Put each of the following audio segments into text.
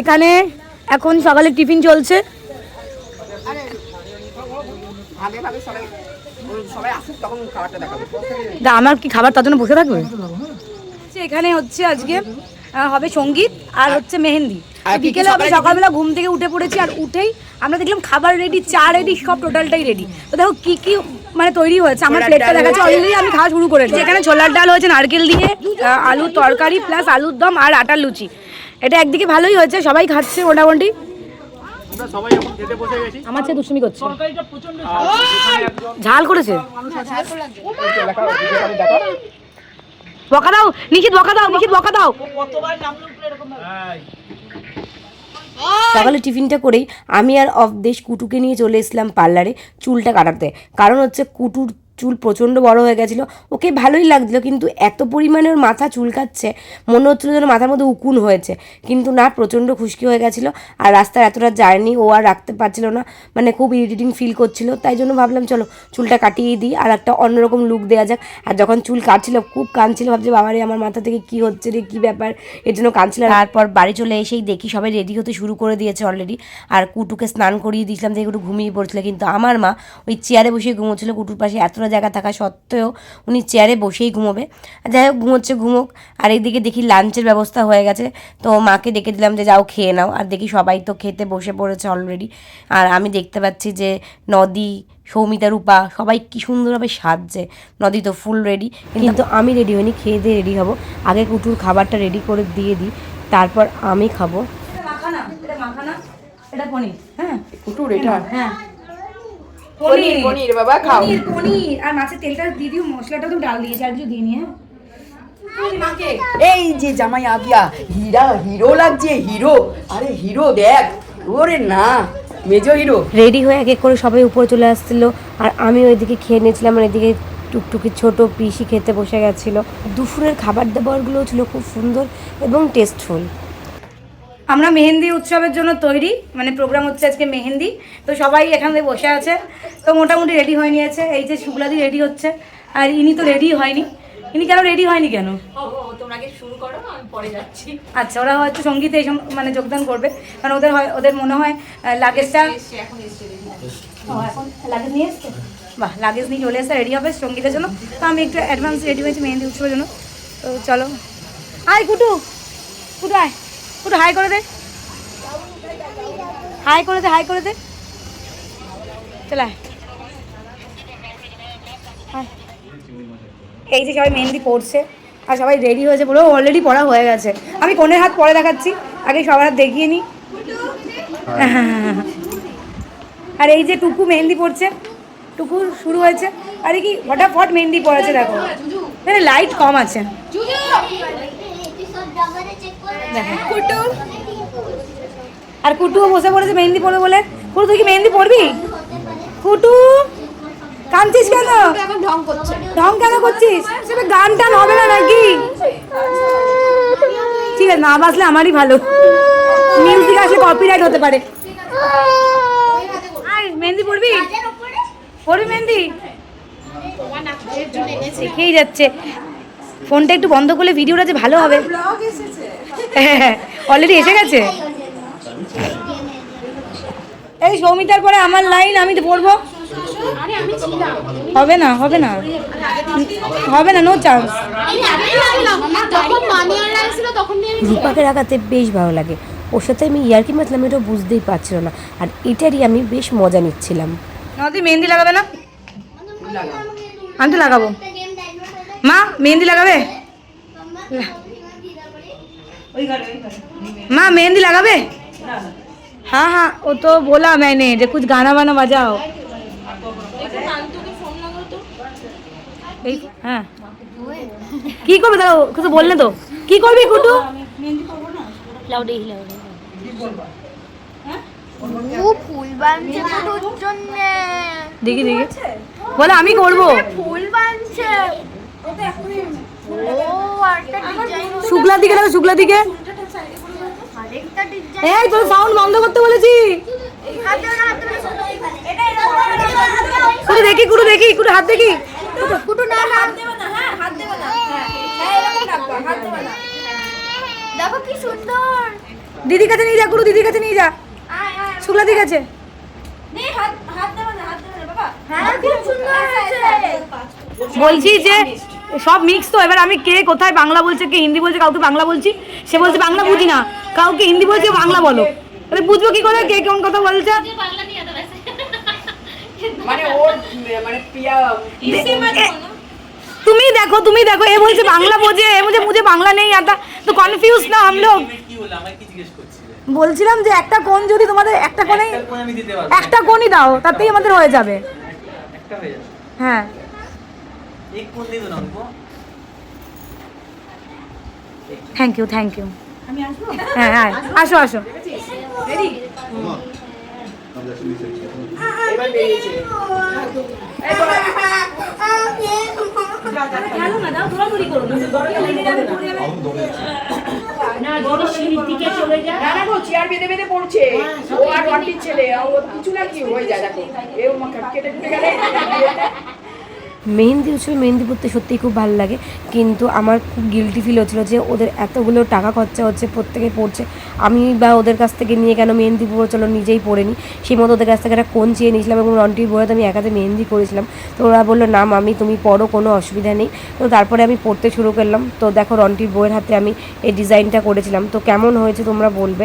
এখানে এখন সকালে টিফিন চলছে। আমার কি খাবার তার জন্য বসে থাকবে? এখানে হচ্ছে আজকে হবে সংগীত আর হচ্ছে মেহেন্দি। বিকেলে আমি সকালবেলা ঘুম থেকে উঠে পড়েছি আর উঠেই আমরা দেখলাম খাবার রেডি চা রেডি সব টোটালটাই রেডি তো দেখো কি কি মানে তৈরি হয়েছে। আমার প্লেটটা দেখাচ্ছে। অলরেডি আমি খাওয়া শুরু করেছি। এখানে ছোলার ডাল হয়েছে নারকেল দিয়ে আলুর তরকারি প্লাস আলুর দম আর আটার লুচি। এটা একদিকে ভালোই হয়েছে সবাই খাচ্ছে মোটামুটি। আমরা সবাই এখন খেতে বসে গেছি। আমার চেয়ে দুষ্টুমি করছে। ঝাল করেছে। বকা দাও নিখিত বকা দাও নিখিত বকা দাও। সকালে টিফিনটা করেই আমি আর অফ দেশ কুটুকে নিয়ে চলে এসলাম পার্লারে চুলটা কাটাতে। কারণ হচ্ছে কুটুর চুল প্রচণ্ড বড় হয়ে গেছিল। ওকে ভালোই লাগছিল, কিন্তু এত পরিমাণে ওর মাথা চুলকাচ্ছে, মনে হচ্ছিল যেন মাথার মধ্যে উকুন হয়েছে। কিন্তু না, প্রচণ্ড খুশকি হয়ে গেছিল আর রাস্তার এতটা জার্নি ও আর রাখতে পারছিল না মানে খুব ইরিটেটিং ফিল করছিল। তাই জন্য ভাবলাম, চলো চুলটা কাটিয়ে দিই আর একটা অন্যরকম লুক দেওয়া যাক। আর যখন চুল কাটছিল, খুব কাঁদছিল, ভাবছি বাবারে, আমার মাথা থেকে কি হচ্ছে রে, কী ব্যাপার? এর জন্য কাঁদছিল তারপর বাড়ি চলে এসেই দেখি সবাই রেডি হতে শুরু করে দিয়েছে অলরেডি আর কুটুকে স্নান করিয়ে দিয়েছিলাম দেখে একটু ঘুমিয়ে পড়ছিল। কিন্তু আমার মা ওই চেয়ারে বসে ঘুমোচ্ছিল, কুটুর পাশে এতটা জায়গা থাকা সত্ত্বেও উনি চেয়ারে বসেই ঘুমোবে। আর যাই হোক ঘুমোচ্ছে ঘুমোক। আর এইদিকে দেখি লাঞ্চের ব্যবস্থা হয়ে গেছে। তো মাকে ডেকে দিলাম যে যাও খেয়ে নাও। আর দেখি সবাই তো খেতে বসে পড়েছে অলরেডি আর আমি দেখতে পাচ্ছি যে নদী সৌমিতা রূপা সবাই কি সুন্দরভাবে সাজছে। নদী তো ফুল রেডি কিন্তু আমি রেডি হইনি খেয়ে দিয়ে রেডি হব। আগে কুটুর খাবারটা রেডি করে দিয়ে দিই তারপর আমি খাব। মাখানা এটা মাখানা এটা পনির হ্যাঁ? কুটুর এটা? হ্যাঁ। পনির পনির। বাবা খাও। পনির পনির। আর মাছের তেলটা দিয়ে দিও মশলাটা তুমি ডাল দিয়েছি আর কিছু দিয়ে নিয়ে এই যে জামাই আবিয়া হীরা হিরো লাগছে হিরো। আরে হিরো দেখ। ওরে না মেজো হিরো। রেডি হয়ে এক এক করে সবাই উপরে চলে আসছিল আর আমি ওইদিকে খেয়ে নিয়েছিলাম আর এদিকে টুকটুকি ছোট পিসি খেতে বসে গেছিল। দুপুরের খাবার দাবারগুলো ছিল খুব সুন্দর এবং টেস্টফুল আমরা মেহেন্দি উৎসবের জন্য তৈরি মানে প্রোগ্রাম হচ্ছে আজকে মেহেন্দি। তো সবাই এখানে বসে আছে। তো মোটামুটি রেডি হয়ে নিয়েছে। এই যে শুক্লাদি রেডি হচ্ছে। আর ইনি তো রেডি হয়নি। ইনি কেন রেডি হয়নি কেন? আচ্ছা ওরা হয়তো সঙ্গীতে এই মানে যোগদান করবে। কারণ ওদের হয় ওদের মনে হয় লাগেজটা লাগেজ নিয়ে এসছে? বাহ লাগেজ নিয়ে চলে এসে রেডি হবে সঙ্গীতের জন্য। তো আমি একটু অ্যাডভান্স রেডি হয়েছি মেহেন্দি উৎসবের জন্য। তো চলো। আয় কুটু! কুটু আয়। কুটু হাই করে দে। হাই করে দে, হাই করে দে। চলে। এই যে সবাই মেহেন্দি পড়ছে, আর সবাই রেডি হয়েছে বলে অলরেডি পড়া হয়ে গেছে। আমি কোনের হাত পরে দেখাচ্ছি, আগে সবার হাত দেখিয়ে নিই আর এই যে টুকু মেহেন্দি পড়ছে, টুকু শুরু হয়েছে। আরে কি ফটাফট মেহেন্দি পড়েছে দেখো। লাইট কম আছে। কুটু। আর কুটুও বসে পড়েছে মেহেন্দি পড়বে বলে। কুটু তুই কি মেহেন্দি পড়বি? কুটু কাঁদছিস কেন? ঢং কেন করছিস? সেটা গান টান হবে না নাকি? ঠিক আছে না বাজলে আমারই ভালো। মিউজিক আসলে কপিরাইট হতে পারে। আয় মেহেন্দি পড়বি? পড়বি মেহেন্দি? শিখেই যাচ্ছে। ফোনটা একটু বন্ধ করলে ভিডিওটা যে ভালো হবে। অলরেডি এসে গেছে? এই সৌমিতার পরে আমার লাইন আমি তো পড়ব। হবে না হবে না। হবে না নো চান্স রূপাকে রাখাতে বেশ ভালো লাগে। ওর সাথে আমি ইয়ার্কি মাতলাম এটা বুঝতেই পারছিল না। আর এটারই আমি বেশ মজা নিচ্ছিলাম। নদী মেহেন্দি লাগাবে না? আমি তো লাগাবো। মা মেহেন্দি লাগাবে माँ मेहंदी लगावे हाँ हाँ वो तो बोला मैंने जो कुछ गाना वाना बजाओ এই, হ্যাঁ কি করবে দাও কিছু বললে তো কি করবি কুটু ও ফুল বানছে কুটুর জন্য দেখি দেখি বলে আমি করব ফুল বানছে ও আরেকটা ডিজাইন শুক্লা দিকে শুক্লা দিকে। এই তোর সাউন্ড বন্ধ করতে বলেছি। কুটু দেখি কুটু দেখি কুটু হাত দেখি। কুটু না না দেখো কি সুন্দর। দিদির কাছে নিয়ে যা গুরু দিদির কাছে নিয়ে যা। শুক্লা দিদির কাছে বলছি যে সব মিক্স তো। এবার আমি কে কোথায় বাংলা বলছে কে হিন্দি বলছে কাউকে বাংলা বলছি সে বলছে বাংলা বুঝি না। কাউকে হিন্দি বলছে বাংলা বলো। তাহলে বুঝব কি করে কে কোন কথা বলছে? তুমি দেখো তুমি দেখো এ বলছে বাংলা বোঝে এ বলছে বুঝে বাংলা নেই আতা তো কনফিউজ না আমলো বলছিলাম যে একটা কোন যদি তোমাদের একটা কোনে একটা কোনই দাও তাতেই আমাদের হয়ে যাবে। হ্যাঁ। হ্যাঁ এক কোণ দিয়ে দাও অঙ্ক থ্যাংক ইউ থ্যাংক ইউ হ্যাঁ হ্যাঁ আসো আসো। পড়ছে। ও আর রন্টির ছেলে ও কিছু না কি হয়ে যায় দেখো কেটে গেলে। মেহেন্দি উৎসবে মেহেন্দি পরতে সত্যিই খুব ভালো লাগে। কিন্তু আমার খুব গিলটি ফিল হচ্ছিল যে ওদের এতগুলো টাকা খরচা হচ্ছে, প্রত্যেকে পড়ছে। আমি বা ওদের কাছ থেকে নিয়ে কেন মেহেন্দি পরে চলো নিজেই পরে নিই। সেই মতো ওদের কাছ থেকে একটা কোন চেয়ে নিয়েছিলাম এবং রন্টির বইয়ে আমি একাতে মেহেন্দি করেছিলাম তো ওরা বলল, না মামি, তুমি পড়ো, কোনো অসুবিধা নেই। তো তারপরে আমি পড়তে শুরু করলাম। তো দেখো রন্টির বইয়ের হাতে আমি এই ডিজাইনটা করেছিলাম। তো কেমন হয়েছে তোমরা বলবে?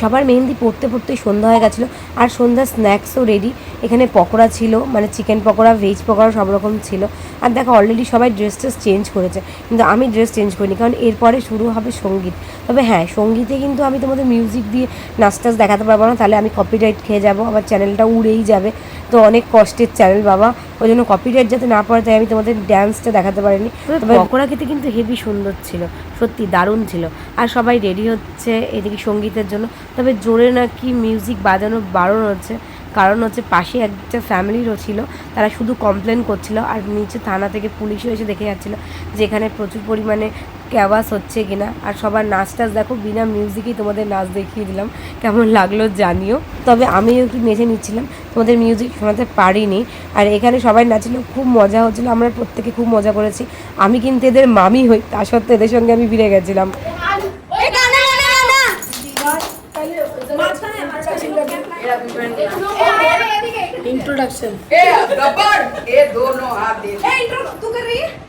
সবার মেহেন্দি পড়তে পড়তে সন্ধ্যা হয়ে গেছিল। আর সন্ধ্যা স্ন্যাক্সও রেডি এখানে পকোড়া ছিল মানে চিকেন পকোড়া ভেজ পকোড়া সব রকম ছিল। আর দেখো অলরেডি সবাই ড্রেস ট্রেস চেঞ্জ করেছে। কিন্তু আমি ড্রেস চেঞ্জ করিনি, কারণ এরপরে শুরু হবে সংগীত। তবে হ্যাঁ সঙ্গীতে কিন্তু আমি তোমাদের মিউজিক দিয়ে নাচ টাচ দেখাতে পারব না। তাহলে আমি কপিরাইট খেয়ে যাব আবার চ্যানেলটা উড়েই যাবে। তো অনেক কষ্টের চ্যানেল বাবা। ওই জন্য কপিরাইট যাতে না পড়ে তাই আমি তোমাদের ড্যান্সটা দেখাতে পারিনি। তবে পকোড়া খেতে কিন্তু হেভি সুন্দর ছিল সত্যি দারুণ ছিল। আর সবাই রেডি হচ্ছে এদিকে সঙ্গীতের জন্য। তবে জোরে নাকি মিউজিক বাজানো বারণ হচ্ছে। কারণ হচ্ছে পাশে একটা ফ্যামিলিরও ছিল তারা শুধু কমপ্লেন করছিল আর নিচে থানা থেকে পুলিশও এসে দেখে যাচ্ছিল যে এখানে প্রচুর পরিমাণে ক্যাওয়াস হচ্ছে কিনা আর সবার নাচ টাচ দেখো বিনা মিউজিকেই তোমাদের নাচ দেখিয়ে দিলাম কেমন লাগলো জানিও তবে আমিও একটু নেচে নিচ্ছিলাম তোমাদের মিউজিক শোনাতে পারিনি আর এখানে সবাই নাচছিল খুব মজা হচ্ছিলো আমরা প্রত্যেকে খুব মজা করেছি আমি কিন্তু এদের মামি হই তা সত্ত্বেও এদের সঙ্গে আমি ফিরে গেছিলাম इंट्रोडक्शन ए गब्बर ए दोनों हाथ दे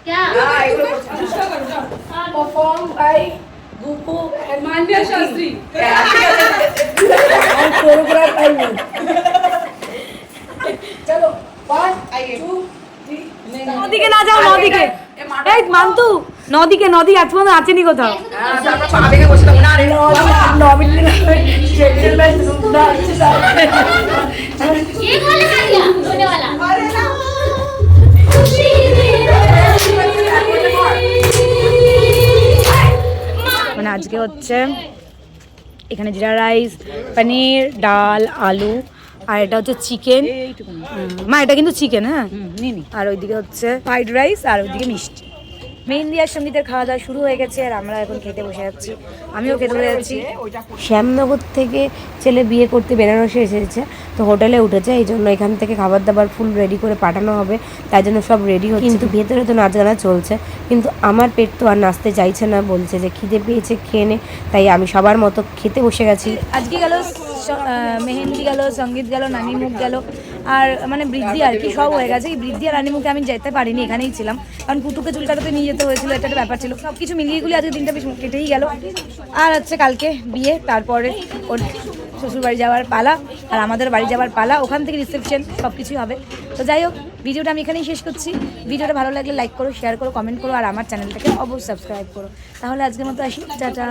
क्या हाँ, एगो performed by Gupu and Manya Shastri. Yeah, and choreographed by me. Chalo, one, two, three. নদীকে না যাও নদীকে এই মান্তু নদীকে নদী আজ পর্যন্ত আছেনি কোথাও নদী আজকে হচ্ছে এখানে জিরা রাইস পনির ডাল আলু আর এটা হচ্ছে চিকেন। মা এটা কিন্তু চিকেন হ্যাঁ? আর ওইদিকে হচ্ছে ফ্রাইড রাইস আর ওইদিকে মিষ্টি। মেহেন্দি আর সঙ্গীতের খাওয়া দাওয়া শুরু হয়ে গেছে আর আমরা এখন খেতে বসে যাচ্ছি আমিও খেতে বসে যাচ্ছি শ্যামনগর থেকে ছেলে বিয়ে করতে বেনারসে এসেছে, তো হোটেলে উঠেছে, এই জন্য এখান থেকে খাবার দাবার ফুল রেডি করে পাঠানো হবে, তাই জন্য সব রেডি হচ্ছে। কিন্তু ভেতরে তো নাচ গানা চলছে, কিন্তু আমার পেট তো আর নাচতে চাইছে না, বলছে যে খিদে পেয়েছে, খেয়ে নে, তাই আমি সবার মতো খেতে বসে গেছি। আজকে গেল মেহেন্দি গেল, সংগীত গেল, নানি মুখ গেল আর মানে বৃদ্ধি আর কি, সব হয়ে গেছে। এই বৃদ্ধি আর রানী মুখে আমি যেতে পারিনি, এখানেই ছিলাম। কারণ পুটুকে চুল কাটাতে নিয়ে যেতে হয়েছিল, এটা একটা ব্যাপার ছিল। সব কিছু মিলিয়ে গুলি আজকে দিনটা বেশ কেটেই গেল। আর হচ্ছে কালকে বিয়ে, তারপরে ওর শ্বশুর বাড়ি যাওয়ার পালা, আর আমাদের বাড়ি যাওয়ার পালা, ওখান থেকে রিসেপশন সব কিছুই হবে। তো যাই হোক ভিডিওটা আমি এখানেই শেষ করছি। ভিডিওটা ভালো লাগলে লাইক করো শেয়ার করো কমেন্ট করো, আর আমার চ্যানেলটাকে অবশ্যই সাবস্ক্রাইব করো। তাহলে আজকের মতো আসি। টাটা।